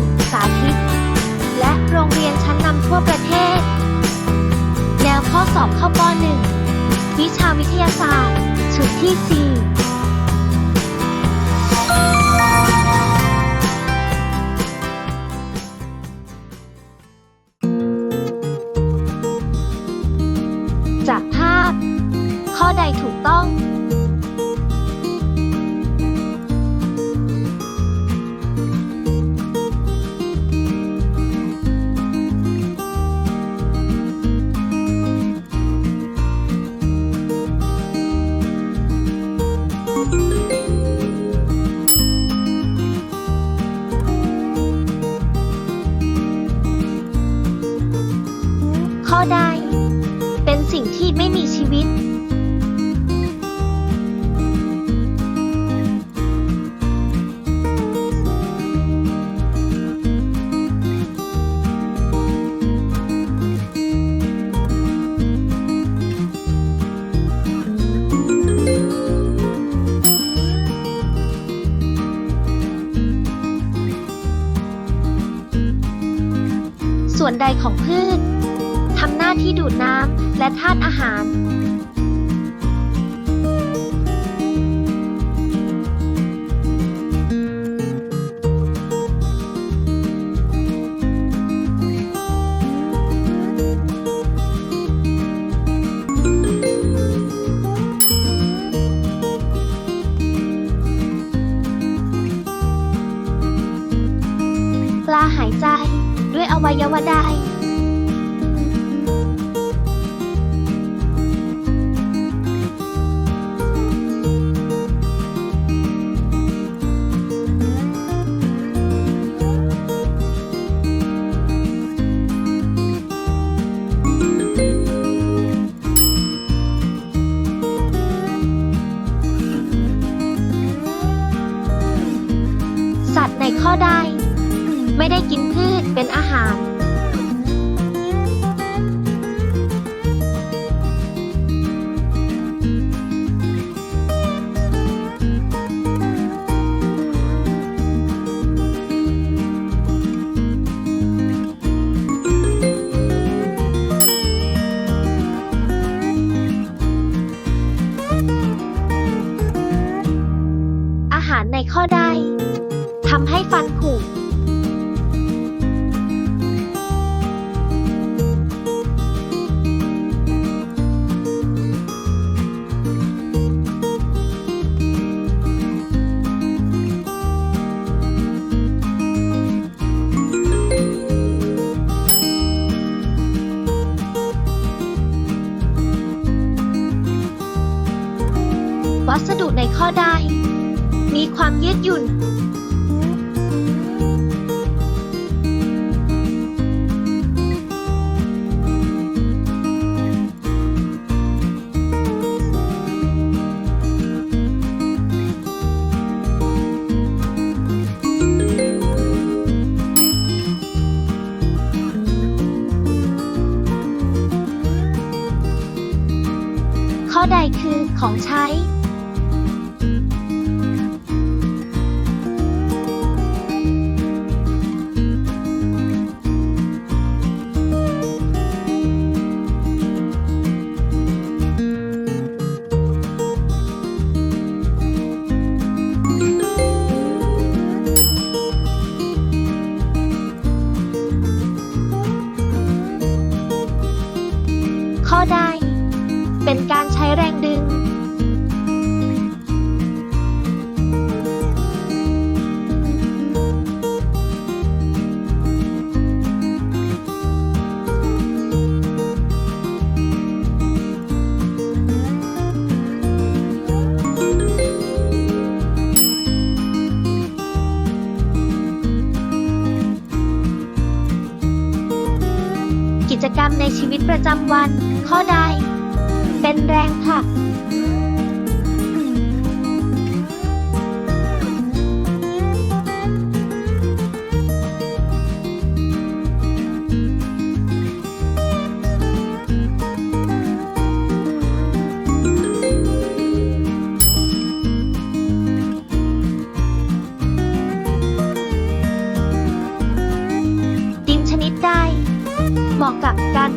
1 สาธิต และโรงเรียนชั้นนำทั่วประเทศ แนวข้อสอบเข้าป .1 วิชาวิทยาศาสตร์ ชุดที่ 4จากภาพ ข้อใดถูกต้อง วนใดของพืชทำหน้าที่ดูดน้ำและธาตุอาหาร วดสัตว์ในข้อใดไม่ได้กินพืชเป็นอาหาร วัสดุในข้อใดมีความยืดหยุ่น ข้อใดคือของใช้ ข้อใด เป็นการใช้แรงดึง ในชีวิตประจำวัน ข้อใด เป็นแรงผลัก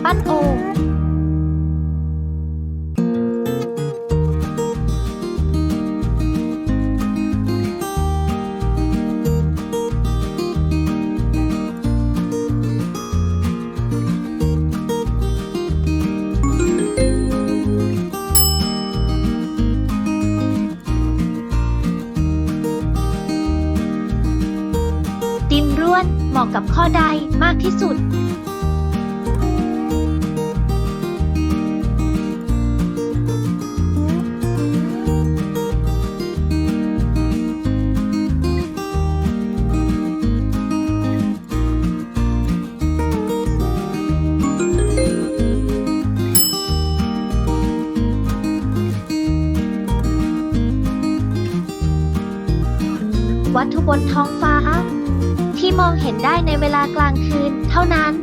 านโอ่งดินร่วนเหมาะกับข้อใดมากที่สุด ตถุบนท้องฟ้า ที่มองเห็นได้ในเวลากลางคืนเท่านั้น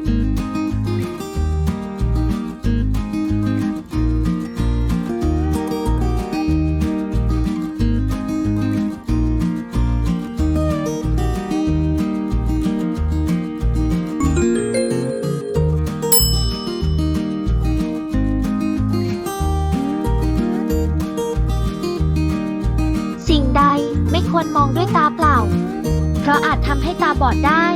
สิ่งใดไม่ควรมองด้วยตา เพราะอาจทำให้ตาบอดได้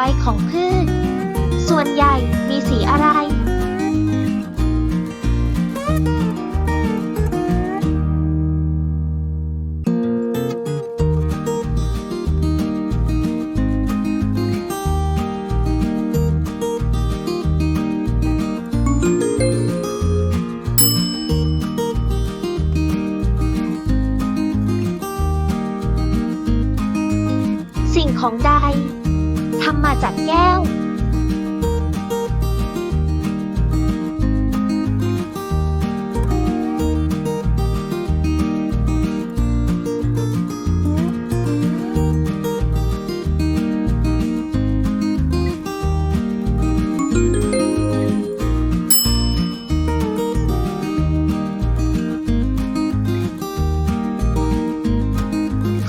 ใบของพืช ส่วนใหญ่มีสีอะไร จากแก้ว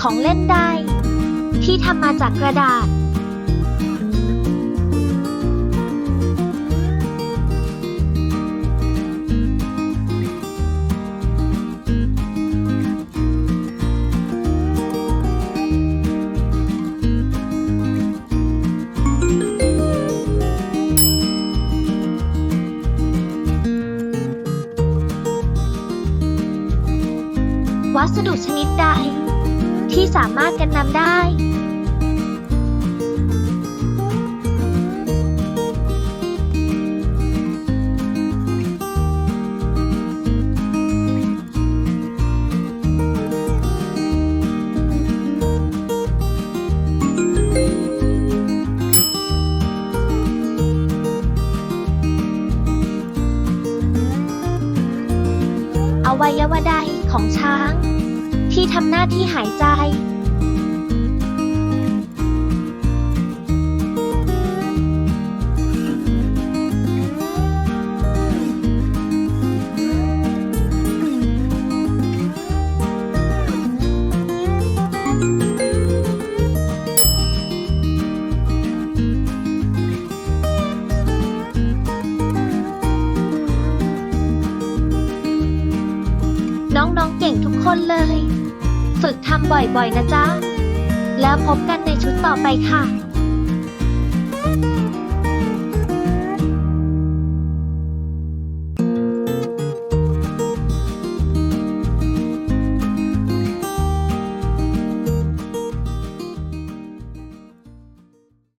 ของเล่นใดที่ทำมาจากกระดาษ สดุชนิดใด ที่สามารถกันน้ำได้ อวัยวะใดของช้าง ที่ทำหน้าที่หายใจ บ่อยๆนะจ๊ะ แล้วพบกันในชุดต่อไปค่ะ